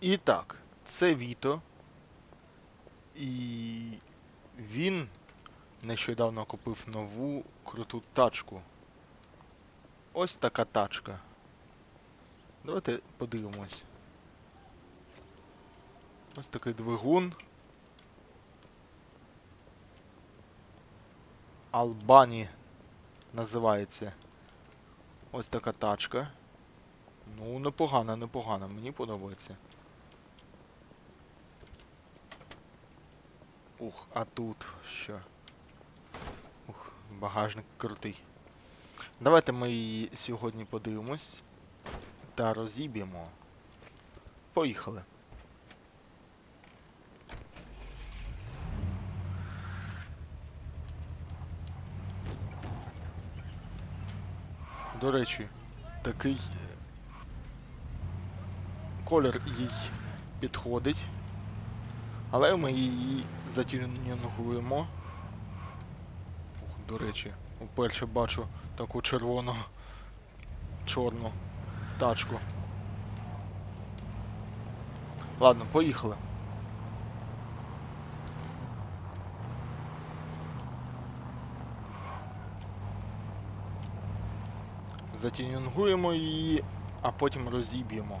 І так, це Віто. І він нещодавно купив нову круту тачку. Ось така тачка. Давайте подивимось. Ось такий двигун. Албані називається. Ось така тачка. Ну, непогана, непогана, мені подобається. Ух, а тут що? Ух, багажник крутий. Давайте ми її сьогодні подивимось та розіб'ємо. Поїхали. До речі, такий колір їй підходить. Але ми її затюнінгуємо. До речі, вперше бачу таку червону чорну тачку. Ладно, поїхали. Затюнінгуємо її, а потім розіб'ємо.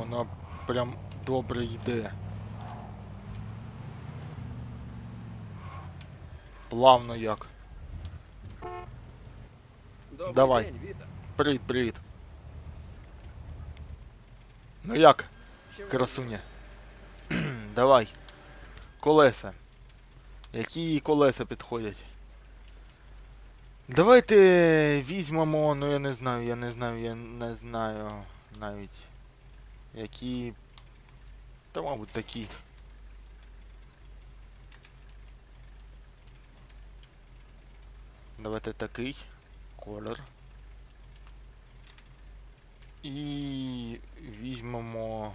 Вона прям добре йде. Плавно як. Добрий Давай. день, Віта. Привіт, привіт. Ну як, Чим ви красуня? Давай. Колеса. Які колеса підходять? Давайте візьмемо, ну я не знаю, я не знаю, я не знаю навіть. Які. Та мабуть такі. Давайте такий колір. І візьмемо.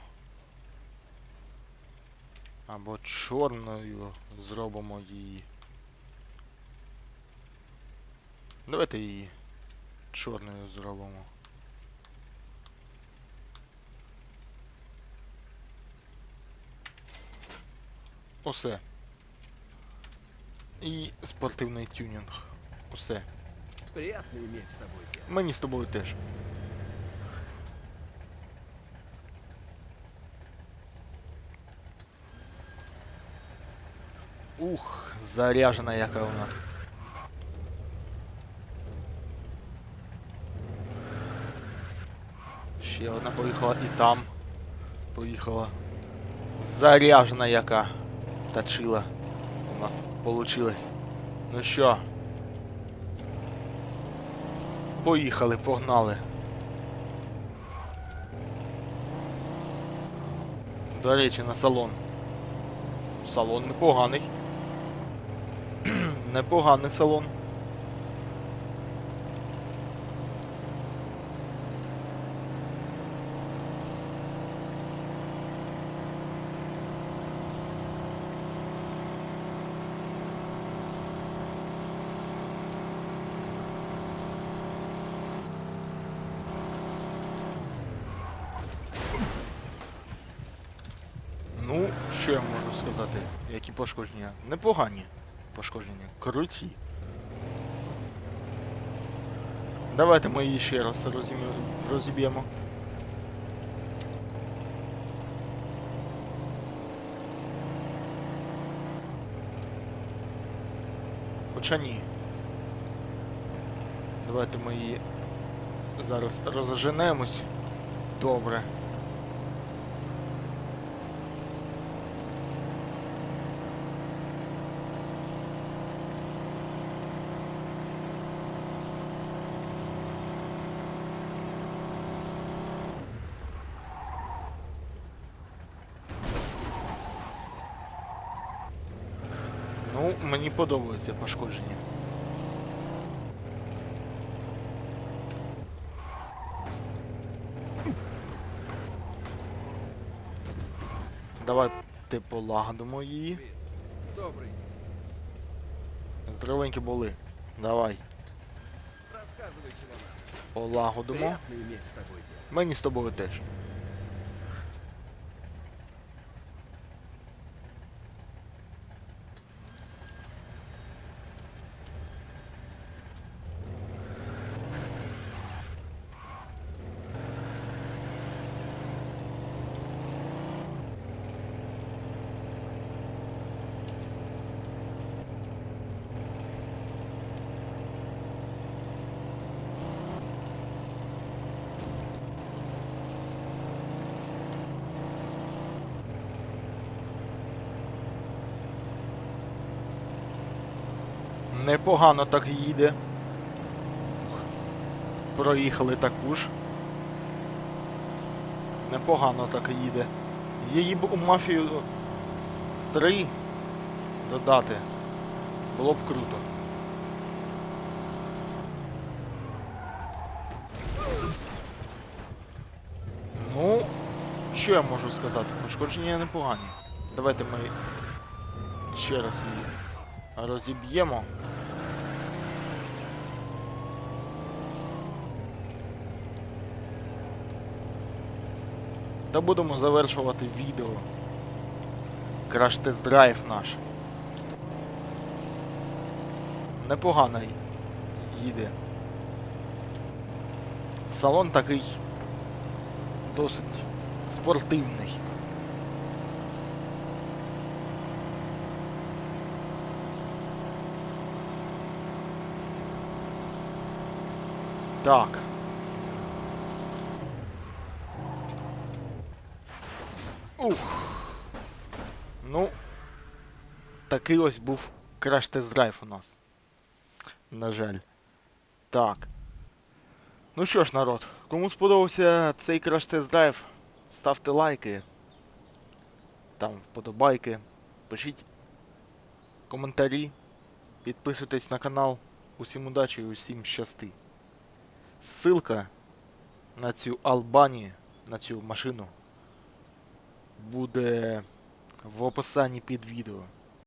Або чорною зробимо її. Давайте її чорною зробимо. Усе. І спортивний тюнінг. Усе. Приятно иметь тобой дело. Мені з тобою теж. Ух, заряжена яка у нас. Ще одна поїхала і там. Поїхала. Заряжена яка. Точила. У нас получилось. Ну що? Поїхали, погнали. До речі, на салон. Салон непоганий. непоганий салон. Ну, що я можу сказати? Які пошкодження? Непогані пошкодження. Круті. Давайте ми її ще раз розіб'ємо. Хоча ні. Давайте ми її зараз розженемось. Добре. Ну, мені подобається пошкодження. Давай ти полагодимо її. Добрый день. Здоровенькі були. Давай. Надо. Полагодимо. Мені з тобою теж. Непогано так їде. Проїхали таку ж. Непогано так їде. Її б у мафію 3 додати. Було б круто. Ну, що я можу сказати? Пошкодження непогані. Давайте ми ще раз її розіб'ємо. Та будемо завершувати відео. Краш тест драйв наш. Непогано їде. Салон такий досить спортивний. Так. Ух. Ну. Такий ось був краш тест драйв у нас. На жаль. Так. Ну що ж, народ, кому сподобався цей краш тест драйв, ставте лайки. Там вподобайки. Пишіть коментарі. Підписуйтесь на канал. Усім удачі і усім щасти. Ссылка на цю Албані, на цю машину буде в описанні під відео.